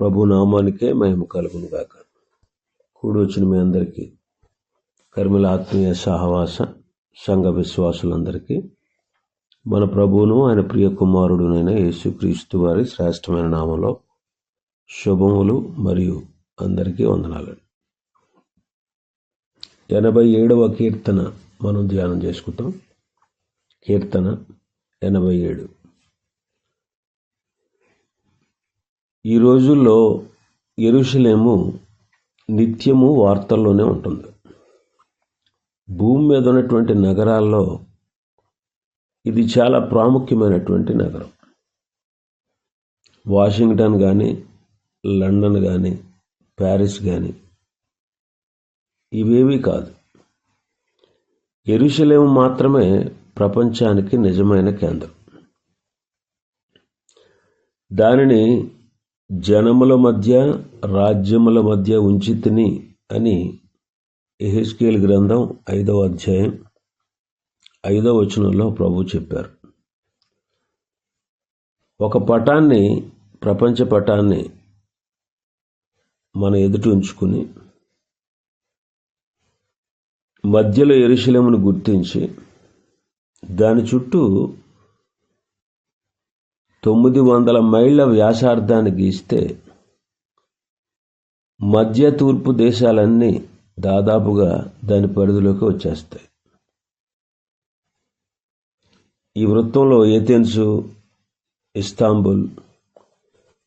ప్రభు నామానికే మహిమ కలుగును గాక కూడి వచ్చిన మీ అందరికీ కర్మిల ఆత్మీయ సహవాస సంఘ విశ్వాసులందరికీ మన ప్రభువును ఆయన ప్రియ కుమారుడునైన యేసుక్రీస్తు వారి శ్రేష్టమైన నామంలో శుభములు మరియు అందరికీ వందనాలు ఎనభై ఏడవ కీర్తన మనం ధ్యానం చేసుకుంటాం. కీర్తన ఎనభై ఏడు. ఈ రోజుల్లో ఎరుషలేము నిత్యము వార్తల్లోనే ఉంటుంది. భూమి మీద ఉన్నటువంటి నగరాల్లో ఇది చాలా ప్రాముఖ్యమైనటువంటి నగరం. వాషింగ్టన్ కానీ లండన్ కానీ ప్యారిస్ కానీ ఇవేవి కాదు. ఎరుషలేము మాత్రమే ప్రపంచానికి నిజమైన కేంద్రం. దానిని జనముల మధ్య రాజ్యముల మధ్య ఉంచితిని అని ఎహెస్కేల్ గ్రంథం ఐదవ అధ్యాయం ఐదవ వచనంలో ప్రభు చెప్పారు. ఒక పటాన్ని ప్రపంచ పటాన్ని మన ఎదుట ఉంచుకుని మధ్యలో ఎరుశలమును గుర్తించి దాని చుట్టూ తొమ్మిది వందల మైళ్ళ వ్యాసార్థాన్ని గీస్తే మధ్య తూర్పు దేశాలన్నీ దాదాపుగా దాని పరిధిలోకి వచ్చేస్తాయి. ఈ వృత్తంలో ఏథెన్సు ఇస్తాంబుల్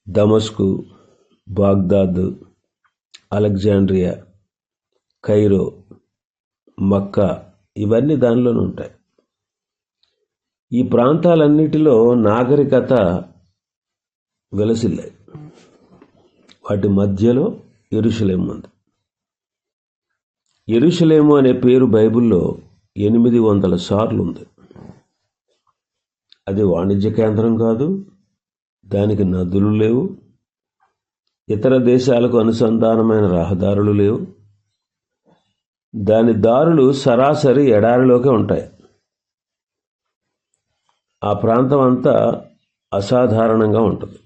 దమస్కు బాగ్దాద్ అలెగ్జాండ్రియా కైరో మక్కా ఇవన్నీ దానిలోనే ఉంటాయి. ఈ ప్రాంతాలన్నిటిలో నాగరికత వెలసిల్లాయి. వాటి మధ్యలో ఎరుషలేము ఉంది. ఎరుషలేము అనే పేరు బైబిల్లో ఎనిమిది వందల సార్లు ఉంది. అది వాణిజ్య కేంద్రం కాదు దానికి నదులు లేవు ఇతర దేశాలకు అనుసంధానమైన రహదారులు లేవు. దాని దారులు సరాసరి ఎడారిలోకే ఉంటాయి. ఆ ప్రాంతం అంతా అసాధారణంగా ఉంటుంది.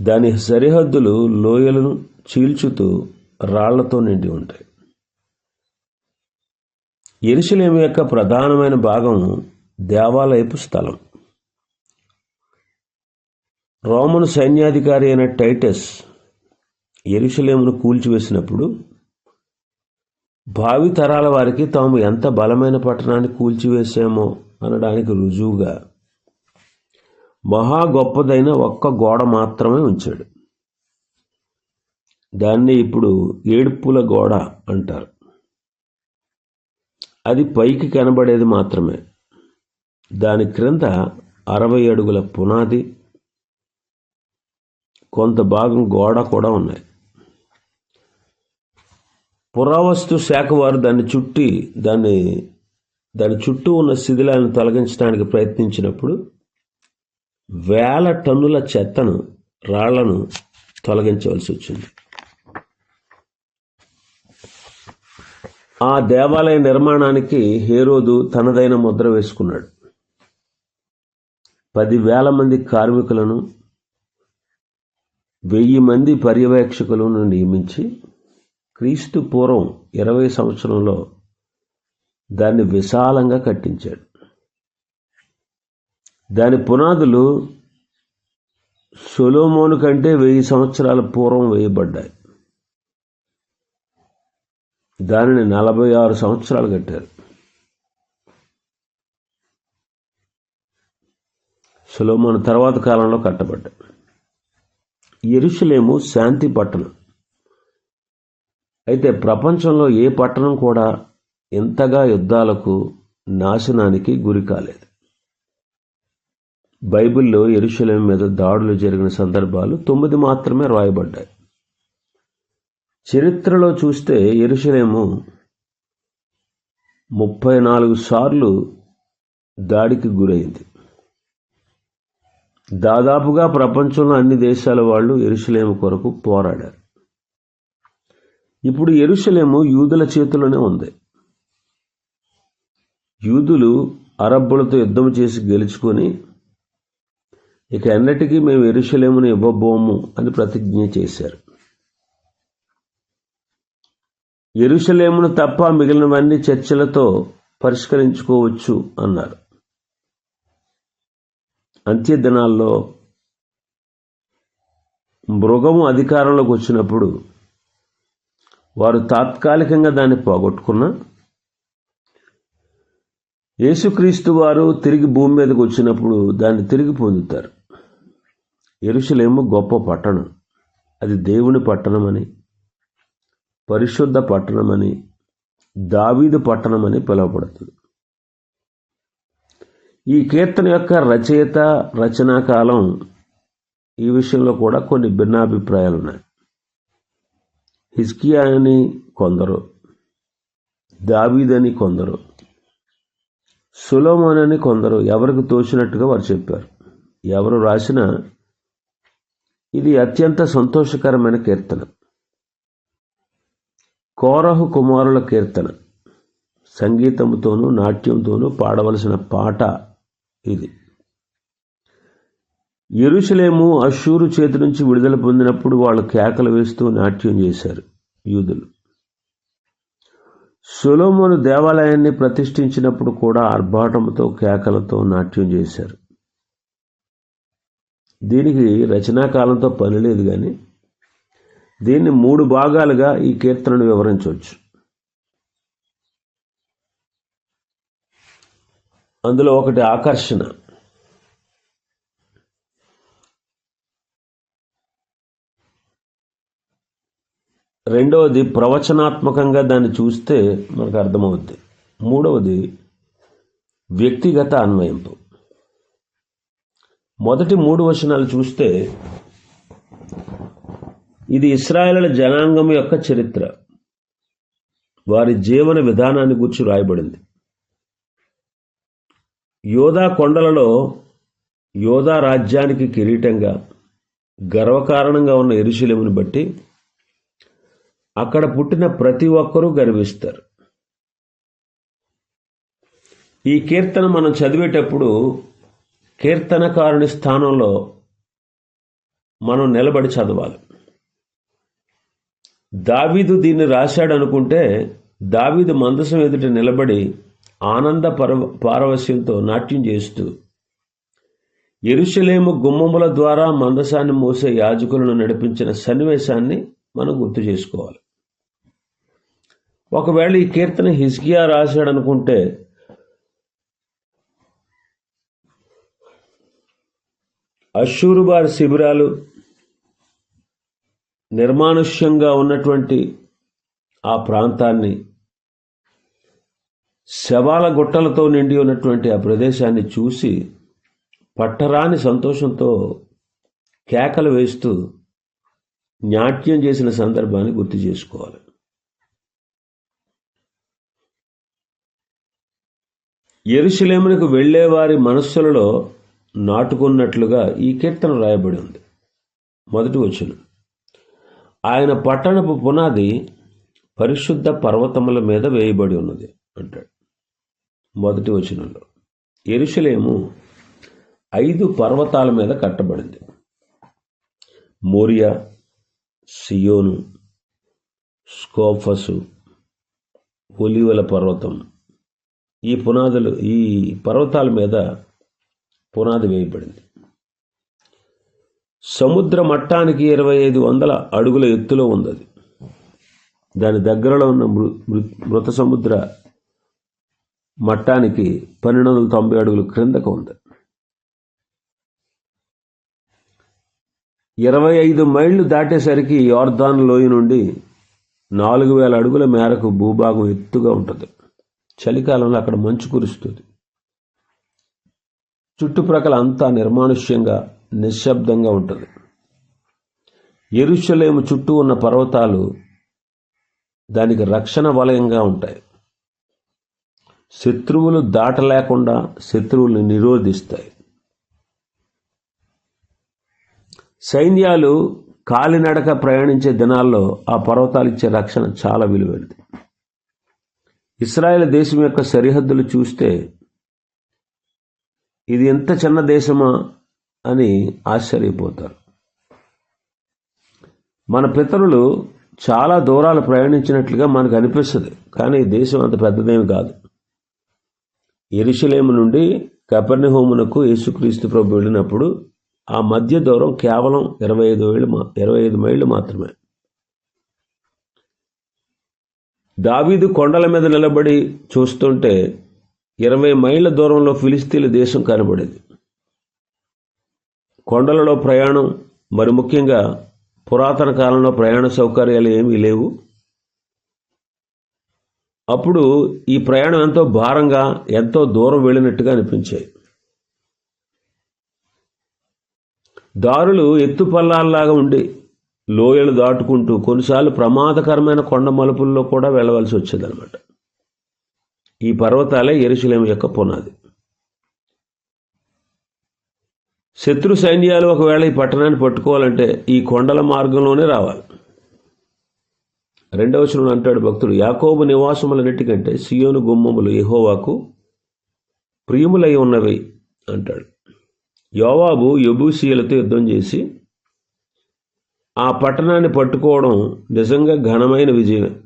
దాని సరిహద్దులు లోయలను చీల్చుతూ రాళ్ళతో నిండి ఉంటాయి. ఎరుసలేం యొక్క ప్రధానమైన భాగం దేవాలయపు స్థలం. రోమను సైన్యాధికారి అయిన టైటస్ ఎరుసలేమును కూల్చివేసినప్పుడు భావి తరాల వారికి తాము ఎంత బలమైన పట్టణాన్ని కూల్చివేసామో అనడానికి రుజువుగా మహా గొప్పదైన ఒక్క గోడ మాత్రమే ఉంచాడు. దాన్ని ఇప్పుడు ఏడుపుల గోడ అంటారు. అది పైకి కనబడేది మాత్రమే. దాని క్రింద అరవై అడుగుల పునాది కొంత భాగం గోడ కూడా ఉన్నాయి. పురావస్తు శాఖ వారు దాన్ని చుట్టి దాన్ని దాని చుట్టూ ఉన్న శిథిలాలను తొలగించడానికి ప్రయత్నించినప్పుడు వేల టన్నుల చెత్తను రాళ్ళను తొలగించవలసి వచ్చింది. ఆ దేవాలయ నిర్మాణానికి హేరోదు తనదైన ముద్ర వేసుకున్నాడు. పదివేల మంది కార్మికులను వెయ్యి మంది పర్యవేక్షకులను నియమించి క్రీస్తు పూర్వం ఇరవై సంవత్సరంలో దాన్ని విశాలంగా కట్టించాడు. దాని పునాదులు సొలోమోను కంటే వెయ్యి సంవత్సరాల పూర్వం వేయబడ్డాయి. దానిని నలభై ఆరు సంవత్సరాలు కట్టారు. సులోమోను తర్వాత కాలంలో కట్టబడ్డాయి. ఎరుషులేము శాంతి పట్టణం. అయితే ప్రపంచంలో ఏ పట్టణం కూడా ఇంతగా యుద్ధాలకు నాశనానికి గురి కాలేదు. బైబిల్లో ఎరుశలేం మీద దాడులు జరిగిన సందర్భాలు తొమ్మిది మాత్రమే రాయబడ్డాయి. చరిత్రలో చూస్తే ఎరుశలేము ముప్పై నాలుగు సార్లు దాడికి గురైంది. దాదాపుగా ప్రపంచంలో అన్ని దేశాల వాళ్ళు ఎరుశలేము కొరకు పోరాడారు. ఇప్పుడు ఎరుశలేము యూదుల చేతిలోనే ఉంది. యూదులు అరబ్బులతో యుద్ధం చేసి గెలుచుకొని ఇక ఎన్నటికీ మేము ఎరుషలేమును ఇవ్వబోము అని ప్రతిజ్ఞ చేశారు. ఎరుషలేమును తప్ప మిగిలినవన్నీ చర్చలతో పరిష్కరించుకోవచ్చు అన్నారు. అంత్య దినాల్లో మృగము అధికారంలోకి వచ్చినప్పుడు వారు తాత్కాలికంగా దాన్ని పోగొట్టుకున్నా యేసుక్రీస్తు వారు తిరిగి భూమి మీదకి వచ్చినప్పుడు దాన్ని తిరిగి పొందుతారు. ఎరుషులేమో గొప్ప పట్టణం. అది దేవుని పట్టణమని పరిశుద్ధ పట్టణమని దావీదు పట్టణమని పిలువబడుతుంది. ఈ కీర్తన యొక్క రచయిత రచనా కాలం ఈ విషయంలో కూడా కొన్ని భిన్నాభిప్రాయాలు ఉన్నాయి. హిస్కియా అని కొందరు దావీదని కొందరు సులోమోనని కొందరు ఎవరికి తోచినట్టుగా వారు చెప్పారు. ఎవరు రాసినా ఇది అత్యంత సంతోషకరమైన కీర్తన. కోరహు కుమారుల కీర్తన. సంగీతంతోనూ నాట్యంతోనూ పాడవలసిన పాట ఇది. ఎరుషలేము అశూరు చేతి నుంచి విడుదల పొందినప్పుడు వాళ్ళు కేకలు వేస్తూ నాట్యం చేశారు యూదులు. సులోమును దేవాలయాన్ని ప్రతిష్ఠించినప్పుడు కూడా ఆర్భాటంతో కేకలతో నాట్యం చేశారు. దీనికి రచనాకాలంతో పని లేదు కానీ దీన్ని మూడు భాగాలుగా ఈ కీర్తనను వివరించవచ్చు. అందులో ఒకటి ఆకర్షణ. రెండవది ప్రవచనాత్మకంగా దాన్ని చూస్తే మనకు అర్థమవుద్ది. మూడవది వ్యక్తిగత అన్వయింపు మొదటి మూడు వచనాలు చూస్తే ఇది ఇస్రాయేల్ జనాంగం యొక్క చరిత్ర. వారి జీవన విధానాన్ని గురించి రాయబడింది. యోధా కొండలలో యోధా రాజ్యానికి కిరీటంగా గర్వకారణంగా ఉన్న ఎరుశలేముని బట్టి అక్కడ పుట్టిన ప్రతి ఒక్కరూ గర్విస్తారు. ఈ కీర్తన మనం చదివేటప్పుడు కీర్తనకారుని స్థానంలో మనం నిలబడి చదవాలి. దావీదు దీన్ని రాశాడు అనుకుంటే దావీదు మందసం ఎదుట నిలబడి ఆనంద పర పారవశ్యంతో నాట్యం చేస్తూ ఎరుషలేము గుమ్మముల ద్వారా మందసాన్ని మోసే యాజకులను నడిపించిన సన్నివేశాన్ని మనం గుర్తు చేసుకోవాలి. ఒకవేళ ఈ కీర్తన హిస్కియా రాశాడు అనుకుంటే అశూరు శిబిరాలు నిర్మానుష్యంగా ఉన్నటువంటి ఆ ప్రాంతాన్ని శవాల గుట్టలతో నిండి ఉన్నటువంటి ఆ ప్రదేశాన్ని చూసి పట్టరాని సంతోషంతో కేకలు వేస్తూ నాట్యం చేసిన సందర్భాన్ని గుర్తు చేసుకోవాలి. ఎరుశలేమునకు వెళ్ళేవారి మనస్సులలో నాటుకున్నట్లుగా ఈ కీర్తన రాయబడి ఉంది. మొదటి వచ్చిన ఆయన పట్టణపు పునాది పరిశుద్ధ పర్వతముల మీద వేయబడి ఉన్నది అంటాడు. మొదటి వచనంలో. ఎరుశలేము ఐదు పర్వతాల మీద కట్టబడింది. మోరియా సియోను స్కోఫసు ఒలివల పర్వతం ఈ పునాదులు ఈ పర్వతాల మీద పునాది వేయబడింది. సముద్ర మట్టానికి ఇరవై ఐదు వందల అడుగుల ఎత్తులో ఉంది అది. దాని దగ్గరలో ఉన్న మృ మృ- మృత సముద్ర మట్టానికి పన్నెండు వందల తొంభై అడుగులు క్రిందకు ఉంది. ఇరవై ఐదు మైళ్ళు దాటేసరికి యోర్దాన్ లోయ నుండి నాలుగు వేల అడుగుల మేరకు భూభాగం ఎత్తుగా ఉంటుంది. చలికాలంలో అక్కడ మంచు కురుస్తుంది. చుట్టుప్రక్కల అంతా నిర్మానుష్యంగా నిశ్శబ్దంగా ఉంటుంది. ఎరుషలేము చుట్టూ ఉన్న పర్వతాలు దానికి రక్షణ వలయంగా ఉంటాయి. శత్రువులు దాటలేకుండా శత్రువులు నిరోధిస్తాయి. సైన్యాలు కాలినడక ప్రయాణించే దినాల్లో ఆ పర్వతాలు ఇచ్చే రక్షణ చాలా విలువైనది. ఇస్రాయేల్ దేశం యొక్క సరిహద్దులు చూస్తే ఇది ఎంత చిన్న దేశమా అని ఆశ్చర్యపోతారు. మన పితరులు చాలా దూరాలు ప్రయాణించినట్లుగా మనకు అనిపిస్తుంది కానీ ఈ దేశం అంత పెద్దదేమి కాదు. ఎరుషలేము నుండి కపెర్నిహోమునకు యేసుక్రీస్తు ప్రభు వెళ్ళినప్పుడు ఆ మధ్య దూరం కేవలం ఇరవై ఐదు వేలు ఇరవై ఐదు మైళ్ళు మాత్రమే. దావీదు కొండల మీద నిలబడి చూస్తుంటే ఇరవై మైళ్ళ దూరంలో ఫిలిస్తీన్ల దేశం కనబడేది. కొండలలో ప్రయాణం మరి ముఖ్యంగా పురాతన కాలంలో ప్రయాణ సౌకర్యాలు ఏమీ లేవు. అప్పుడు ఈ ప్రయాణం ఎంతో భారంగా ఎంతో దూరం వెళ్ళినట్టుగా అనిపించాయి. దారులు ఎత్తుపల్లాల్లాగా ఉండి లోయలు దాటుకుంటూ కొన్నిసార్లు ప్రమాదకరమైన కొండ మలుపుల్లో కూడా వెళ్ళవలసి వచ్చేదనమాట ఈ పర్వతాలే ఎరుశలేం యొక్క పునాది. శత్రు సైన్యాలు ఒకవేళ ఈ పట్టణాన్ని పట్టుకోవాలంటే ఈ కొండల మార్గంలోనే రావాలి. రెండవ వచనం అంటాడు భక్తుడు యాకోబు నివాసములన్నిటికంటే సియోను గుమ్మములు ఎహోవాకు ప్రియములై ఉన్నవి అంటాడు. యోవాబు యబూసీయులతో యుద్ధం చేసి ఆ పట్టణాన్ని పట్టుకోవడం నిజంగా ఘనమైన విజయం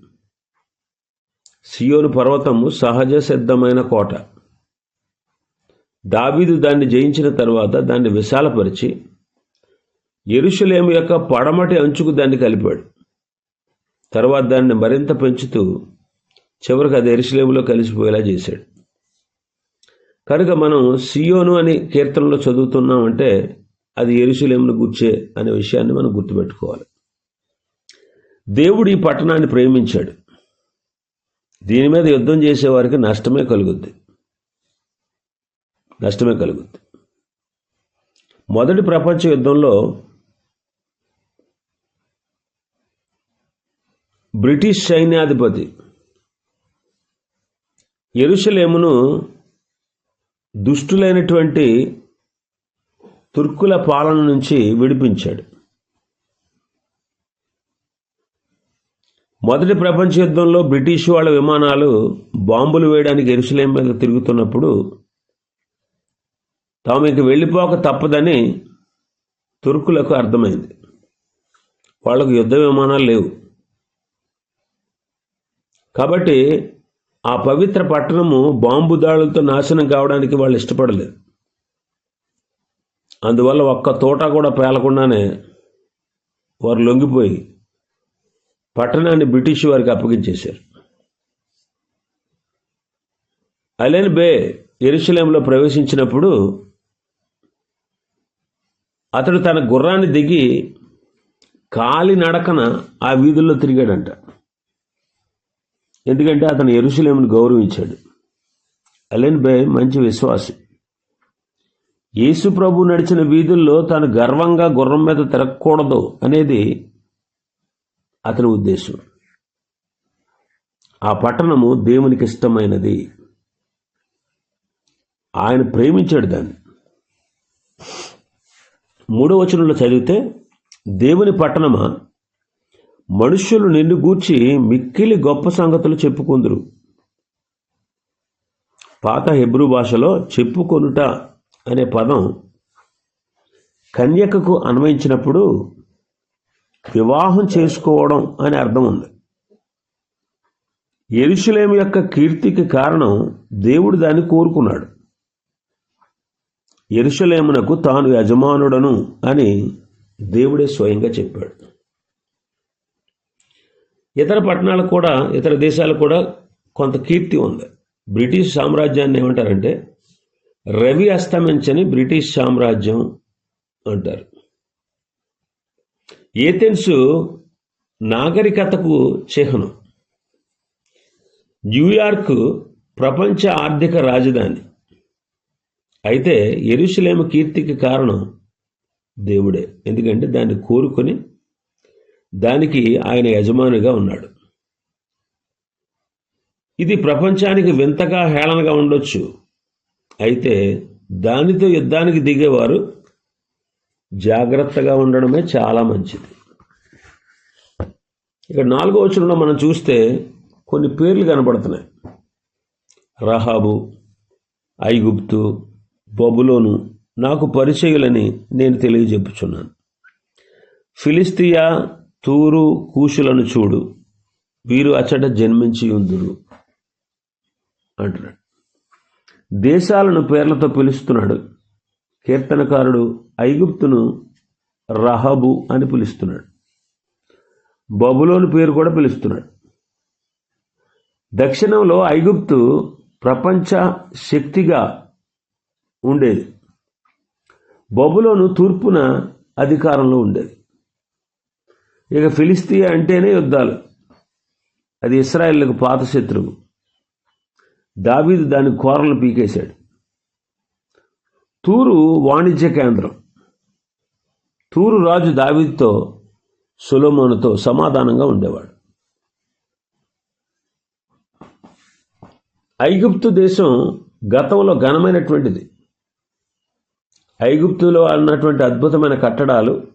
సియోను పర్వతము సహజ సిద్ధమైన కోట. దావీదు దాన్ని జయించిన తర్వాత దాన్ని విశాలపరిచి ఎరుషులేము యొక్క పడమటి అంచుకు దాన్ని కలిపాడు. తర్వాత దాన్ని మరింత పెంచుతూ చివరికి అది ఎరుషలేములో కలిసిపోయేలా చేశాడు. కనుక మనం సియోను అని కీర్తనలో చదువుతున్నామంటే అది ఎరుశలేమును గుర్చే అనే విషయాన్ని మనం గుర్తుపెట్టుకోవాలి. దేవుడు ఈ పట్టణాన్ని ప్రేమించాడు. దీని మీద యుద్ధం చేసేవారికి నష్టమే కలుగుద్ది. నష్టమే కలుగుద్ది. మొదటి ప్రపంచ యుద్ధంలో బ్రిటిష్ సైన్యాధిపతి ఎరుషలేమును దుష్టులైనటువంటి తుర్కుల పాలన నుంచి విడిపించాడు. మొదటి ప్రపంచ యుద్ధంలో బ్రిటిష్ వాళ్ళ విమానాలు బాంబులు వేయడానికి ఎరుసలేం మీద తిరుగుతున్నప్పుడు తాము ఇంక వెళ్ళిపోక తప్పదని తుర్కులకు అర్థమైంది. వాళ్ళకు యుద్ధ విమానాలు లేవు. కాబట్టి ఆ పవిత్ర పట్టణము బాంబు దాడులతో నాశనం కావడానికి వాళ్ళు ఇష్టపడలేదు. అందువల్ల ఒక్క తోట కూడా పేలకుండానే వారు లొంగిపోయి పట్టణాన్ని బ్రిటిష్ వారికి అప్పగించేశారు. అలెన్ బే ఎరుసలేంలో ప్రవేశించినప్పుడు అతడు తన గుర్రాన్ని దిగి కాలి నడకన ఆ వీధుల్లో తిరిగాడంట. ఎందుకంటే అతను ఎరుసలేమును గౌరవించాడు. అలెన్ బే మంచి విశ్వాసి. యేసు ప్రభు నడిచిన వీధుల్లో తాను గర్వంగా గుర్రం మీద తిరగకూడదు అనేది అతని ఉద్దేశం. ఆ పట్టణము దేవునికి ఇష్టమైనది. ఆయన ప్రేమించాడు దాన్ని. మూడో వచనంలో చదివితే దేవుని పట్టణమా? మనుష్యులు నిన్ను గూర్చి మిక్కిలి గొప్ప సంగతులు చెప్పుకుందురు. పాత హెబ్రూ భాషలో చెప్పుకొనుట అనే పదం కన్యకకు అన్వయించినప్పుడు వివాహం చేసుకోవడం అని అర్థం ఉంది. ఎరుషులేము యొక్క కీర్తికి కారణం దేవుడు దాన్ని కోరుకున్నాడు. ఎరుషులేమునకు తాను యజమానుడను అని దేవుడే స్వయంగా చెప్పాడు. ఇతర పట్టణాలకు కూడా ఇతర దేశాలకు కూడా కొంత కీర్తి ఉంది. బ్రిటిష్ సామ్రాజ్యాన్ని ఏమంటారంటే రవి అస్తమించని బ్రిటిష్ సామ్రాజ్యం అంటారు. ఏథెన్సు నాగరికతకు చిహ్నం. న్యూయార్క్ ప్రపంచ ఆర్థిక రాజధాని. అయితే ఎరుషలేము కీర్తికి కారణం దేవుడే. ఎందుకంటే దాన్ని కోరుకొని దానికి ఆయన యజమానిగా ఉన్నాడు. ఇది ప్రపంచానికి వింతగా హేళనగా ఉండొచ్చు. అయితే దానితో యుద్ధానికి దిగేవారు జాగ్రత్తగా ఉండడమే చాలా మంచిది. ఇక నాలుగో వచనంలో మనం చూస్తే కొన్ని పేర్లు కనబడుతున్నాయి. రహాబు ఐగుప్తు బబులోను నాకు పరిచయులని నేను తెలియజెప్పుచున్నాను. ఫిలిస్తియా తూరు కూషులను చూడు వీరు అచ్చట జన్మించి ఉందురు అంటున్నాడు. దేశాలను పేర్లతో పిలుస్తున్నాడు. కీర్తనకారుడు ఐగుప్తును రహబు అని పిలుస్తున్నాడు. బబులోని పేరు కూడా పిలుస్తున్నాడు. దక్షిణంలో ఐగుప్తు ప్రపంచ శక్తిగా ఉండేది. బబులోను తూర్పున అధికారంలో ఉండేది. ఇక ఫిలిస్తీయా అంటేనే యుద్ధాలు. అది ఇస్రాయిల్కు పాత శత్రువు. దావీదు దాని కూరలు పీకేశాడు. తూరు వాణిజ్య కేంద్రం. తూరు రాజు దావీదుతో సులోమోనుతో సమాధానంగా ఉండేవాడు. ఐగుప్తు దేశం గతంలో ఘనమైనటువంటిది. ఐగుప్తులో అన్నటువంటి అద్భుతమైన కట్టడాలు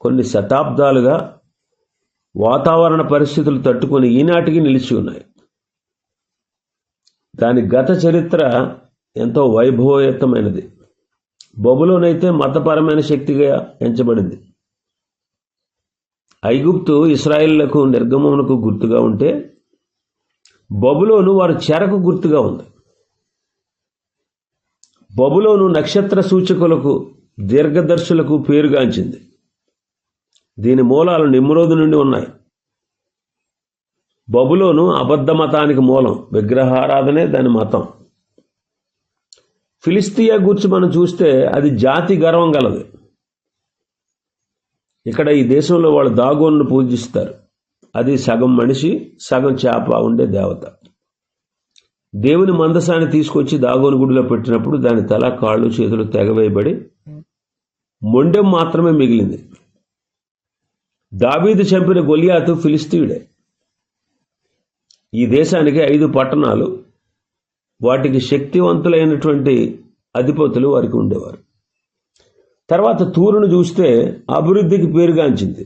కొన్ని శతాబ్దాలుగా వాతావరణ పరిస్థితులు తట్టుకొని ఈనాటికి నిలిచి ఉన్నాయి. దాని గత చరిత్ర ఎంతో వైభవయుతమైనది బొబులోనైతే మతపరమైన శక్తిగా ఎంచబడింది. ఐగుప్తు ఇస్రాయిళ్ళకు నిర్గమమునకు గుర్తుగా ఉంటే బొబులోను వారి చెరకు గుర్తుగా ఉంది. బబులోను నక్షత్ర సూచకులకు దీర్ఘదర్శులకు పేరుగాంచింది. దీని మూలాలు నిమ్రోదు నుండి ఉన్నాయి. బబులోను అబద్ధ మతానికి మూలం విగ్రహారాధనే దాని మతం. ఫిలిస్తీయా గురించి మనం చూస్తే అది జాతి గర్వం గలది. ఇక్కడ ఈ దేశంలో వాళ్ళు దాగోన్ను పూజిస్తారు. అది సగం మనిషి సగం చేప ఉండే దేవత. దేవుని మందసాన్ని తీసుకొచ్చి దాగోని గుడిలో పెట్టినప్పుడు దాని తల కాళ్ళు చేతులు తెగవేయబడి మొండెం మాత్రమే మిగిలింది. దావీదు చంపిన గొలియాతు ఫిలిస్తీయుడే. ఈ దేశానికి ఐదు పట్టణాలు. వాటికి శక్తివంతులైనటువంటి అధిపతులు వారికి ఉండేవారు. తర్వాత తూరును చూస్తే అభివృద్ధికి పేరుగాంచింది.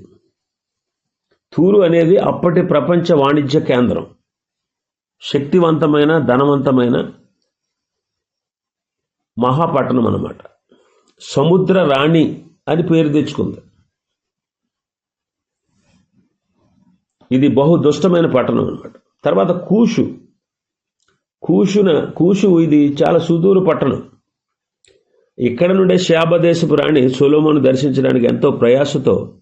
తూరు అనేది అప్పటి ప్రపంచ వాణిజ్య కేంద్రం. శక్తివంతమైన ధనవంతమైన మహాపట్టణం అన్నమాట. సముద్ర రాణి అని పేరు తెచ్చుకుంది. ఇది బహు దుష్టమైన పట్టణం అనమాట తర్వాత కూషు. కూషున కూషు ఇది చాలా సుదూర పట్టణం. ఇక్కడ నుండే శాబదేశపు రాణి సొలోమోను దర్శించడానికి ఎంతో ప్రయాసతో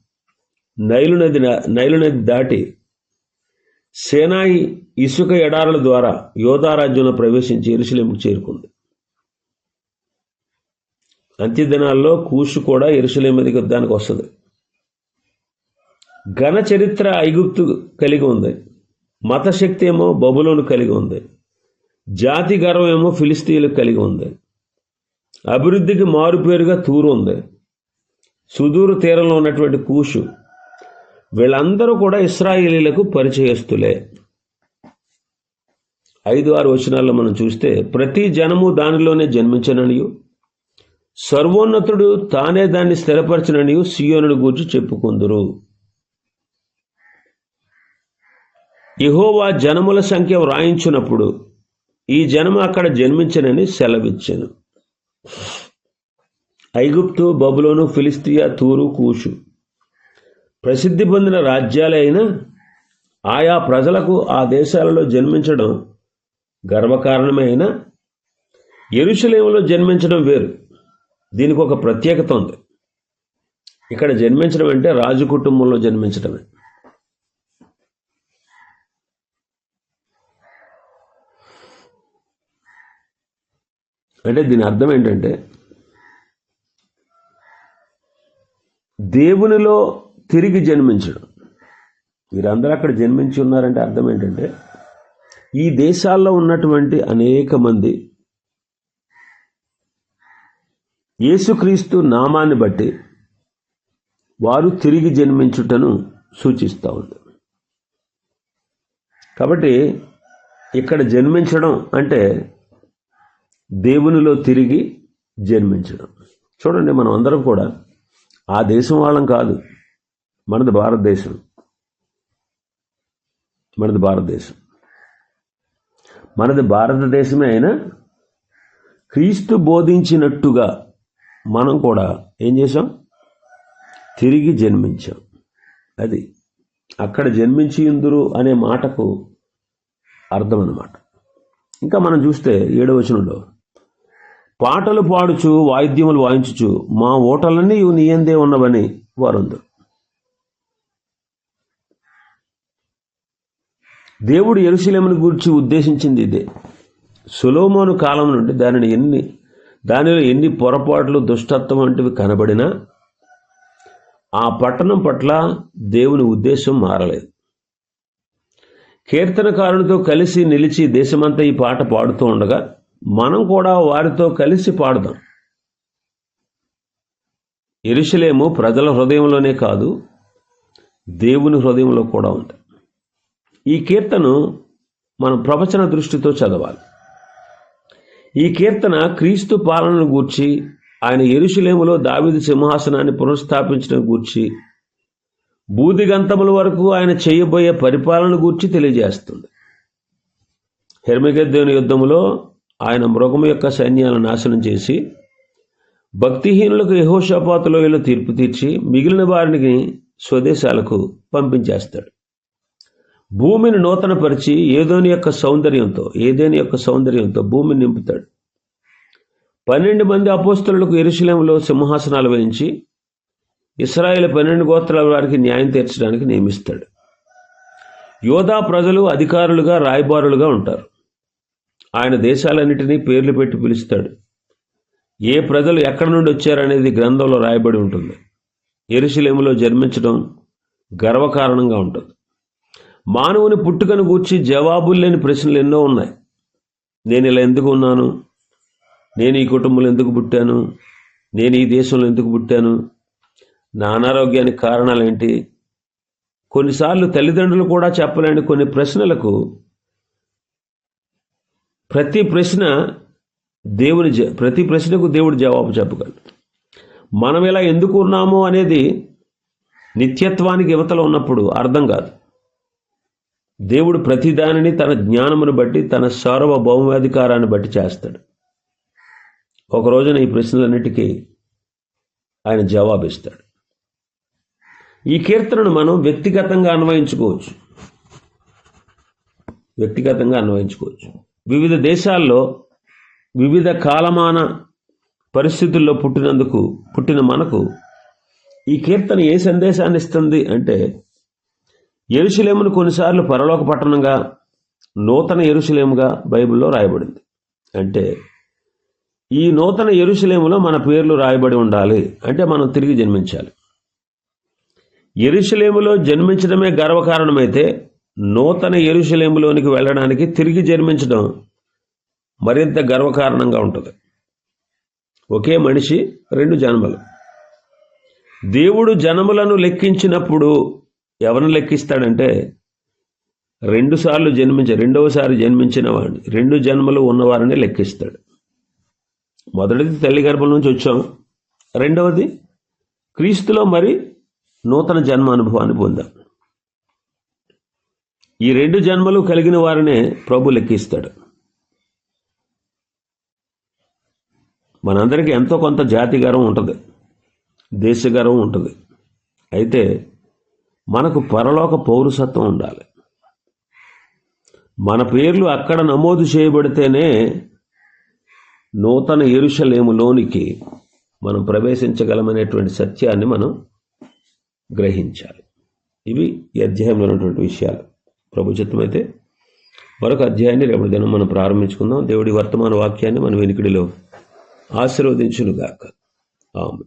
నైలు నది నైలు నది దాటి సేనాయి ఇసుక ఎడారుల ద్వారా యోధారాజ్యంలో ప్రవేశించి ఎరుసలేముకు చేరుకుంది. అంత్యదినాల్లో కూషు కూడా ఎరుసలేం మీదకి యుద్ధానికి వస్తుంది. ఘన చరిత్ర ఐగుప్తు కలిగి ఉంది. మతశక్తి ఏమో బబులోను కలిగి ఉంది. జాతి గర్వం ఏమో ఫిలిస్తీన్లకు కలిగి ఉంది. అభివృద్ధికి మారుపేరుగా తూరు ఉంది. సుదూర తీరంలో ఉన్నటువంటి కూషు. వీళ్ళందరూ కూడా ఇస్రాయేలీలకు పరిచయస్తులే. ఐదు ఆరు వచనాల్లో మనం చూస్తే ప్రతి జనము దానిలోనే జన్మించననియు సర్వోన్నతుడు తానే దాన్ని స్థిరపరచననియు సియోనుడు గూర్చి చెప్పుకుందురు. ఇహోవా జనముల సంఖ్య వ్రాయించినప్పుడు ఈ జనము అక్కడ జన్మించనని సెలవిచ్చాను. ఐగుప్తు బబులోను ఫిలిస్తియా తూరు కూషు ప్రసిద్ధి పొందిన రాజ్యాలైనా ఆయా ప్రజలకు ఆ దేశాలలో జన్మించడం గర్వకారణమైన అయినా ఎరుషలేములో జన్మించడం వేరు. దీనికి ఒక ప్రత్యేకత ఉంది. ఇక్కడ జన్మించడం అంటే రాజు కుటుంబంలో జన్మించడమే. అంటే దీని అర్థం ఏంటంటే దేవునిలో తిరిగి జన్మించడం. వీరందరూ అక్కడ జన్మించి ఉన్నారంటే అర్థం ఏంటంటే ఈ దేశాల్లో ఉన్నటువంటి అనేక మంది యేసుక్రీస్తు నామాన్ని బట్టి వారు తిరిగి జన్మించుటను సూచిస్తూ ఉంది. కాబట్టి ఇక్కడ జన్మించడం అంటే దేవునిలో తిరిగి జన్మించడం. చూడండి మనం అందరం కూడా ఆ దేశం వాళ్ళం కాదు. మనది భారతదేశం. మనది భారతదేశం. మనది భారతదేశమే అయినా క్రీస్తు బోధించినట్టుగా మనం కూడా ఏం చేసాం తిరిగి జన్మించాం. అది అక్కడ జన్మించి ఇందురు అనే మాటకు అర్థం అన్నమాట ఇంకా మనం చూస్తే ఏడవచనంలో పాటలు పాడుచు వాయిద్యములు వాయించుచు మా ఓటలన్నీ ఇవి నీయందే ఉన్నవని వారుందు దేవుడు ఎరుశలేమును గురించి ఉద్దేశించింది ఇదే. సులోమోను కాలం నుండి దానిని ఎన్ని దానిలో ఎన్ని పొరపాట్లు దుష్టత్వం వంటివి కనబడినా ఆ పట్టణం పట్ల దేవుని ఉద్దేశం మారలేదు. కీర్తనకారునితో కలిసి నిలిచి దేశమంతా ఈ పాట పాడుతూ ఉండగా మనం కూడా వారితో కలిసి పాడదాం. ఎరుషలేము ప్రజల హృదయంలోనే కాదు దేవుని హృదయంలో కూడా ఉంది. ఈ కీర్తను మనం ప్రవచన దృష్టితో చదవాలి. ఈ కీర్తన క్రీస్తు పాలనను గూర్చి ఆయన ఎరుషులేములో దావిది సింహాసనాన్ని పునఃస్థాపించడం గూర్చి బూదిగంతముల వరకు ఆయన చేయబోయే పరిపాలన గూర్చి తెలియజేస్తుంది. హెర్మిగద్దేవుని యుద్ధంలో ఆయన మృగము యొక్క సైన్యాలను నాశనం చేసి భక్తిహీనులకు యహోషపాతులో తీర్పు తీర్చి మిగిలిన వారిని స్వదేశాలకు పంపించేస్తాడు. భూమిని నూతనపరిచి ఏదోని యొక్క సౌందర్యంతో ఏదేని యొక్క సౌందర్యంతో భూమిని నింపుతాడు. పన్నెండు మంది అపోస్తులకు ఎరుశలంలో సింహాసనాలు వేయించి ఇస్రాయేల్ పన్నెండు గోత్రాల వారికి న్యాయం తీర్చడానికి నియమిస్తాడు. యోధా ప్రజలు అధికారులుగా రాయబారులుగా ఉంటారు. ఆయన దేశాలన్నిటినీ పేర్లు పెట్టి పిలుస్తాడు. ఏ ప్రజలు ఎక్కడి నుండి వచ్చారనేది గ్రంథంలో రాయబడి ఉంటుంది. ఎరుశలేములో జన్మించడం గర్వకారణంగా ఉంటుంది. మానవుని పుట్టుకను గూర్చి జవాబులు లేని ప్రశ్నలు ఎన్నో ఉన్నాయి. నేను ఇలా ఎందుకు ఉన్నాను? నేను ఈ కుటుంబంలో ఎందుకు పుట్టాను? నేను ఈ దేశంలో ఎందుకు పుట్టాను? నా అనారోగ్యానికి కారణాలు ఏంటి కొన్నిసార్లు తల్లిదండ్రులు కూడా చెప్పలేని కొన్ని ప్రశ్నలకు ప్రతి ప్రశ్న దేవుని జ ప్రతి ప్రశ్నకు దేవుడు జవాబు చెప్పగలడు. మనం ఇలా ఎందుకు ఉన్నాము అనేది నిత్యత్వానికి యువతలో ఉన్నప్పుడు అర్థం కాదు. దేవుడు ప్రతిదానిని తన జ్ఞానమును బట్టి తన సార్వభౌమాధికారాన్ని బట్టి చేస్తాడు. ఒక రోజున ఈ ప్రశ్నలన్నిటికీ ఆయన జవాబిస్తాడు. ఈ కీర్తనను మనం వ్యక్తిగతంగా అన్వయించుకోవచ్చు. వ్యక్తిగతంగా అన్వయించుకోవచ్చు. వివిధ దేశాల్లో వివిధ కాలమాన పరిస్థితుల్లో పుట్టినందుకు పుట్టిన మనకు ఈ కీర్తన ఏ సందేశాన్ని ఇస్తుంది అంటే ఎరుశలేమును కొన్నిసార్లు పరలోక పట్టణంగా నూతన ఎరుశలేముగా బైబిల్లో రాయబడింది. అంటే ఈ నూతన ఎరుశలేములో మన పేర్లు రాయబడి ఉండాలి. అంటే మనం తిరిగి జన్మించాలి. ఎరుశలేములో జన్మించడమే గర్వకారణమైతే నూతన ఎరుశలేములోనికి వెళ్ళడానికి తిరిగి జన్మించడం మరింత గర్వకారణంగా ఉంటుంది. ఒకే మనిషి రెండు జన్మలు. దేవుడు జనములను లెక్కించినప్పుడు ఎవరిని లెక్కిస్తాడంటే రెండుసార్లు జన్మించ రెండవసారి జన్మించిన వాడిని రెండు జన్మలు ఉన్నవారిని లెక్కిస్తాడు. మొదటిది తల్లి గర్భం నుంచి వచ్చాం. రెండవది క్రీస్తులో మరి నూతన జన్మ అనుభవాన్ని పొందాం. ఈ రెండు జన్మలు కలిగిన వారినే ప్రభు లెక్కిస్తాడు. మనందరికీ ఎంతో కొంత జాతి గర్వం ఉంటుంది దేశ గర్వం ఉంటుంది. అయితే మనకు పరలోక పౌరసత్వం ఉండాలి. మన పేర్లు అక్కడ నమోదు చేయబడితేనే నూతన ఎరుషలేములోనికి మనం ప్రవేశించగలమనేటువంటి సత్యాన్ని మనం గ్రహించాలి. ఇవి ఈ అధ్యాయంలో ఉన్నటువంటి విషయాలు. ప్రభుత్వమైతే మరొక అధ్యాయాన్ని రేపటి దినం మనం ప్రారంభించుకుందాం. దేవుడి వర్తమాన వాక్యాన్ని మన వెనుకడిలో ఆశీర్వదించునుగాక. ఆమె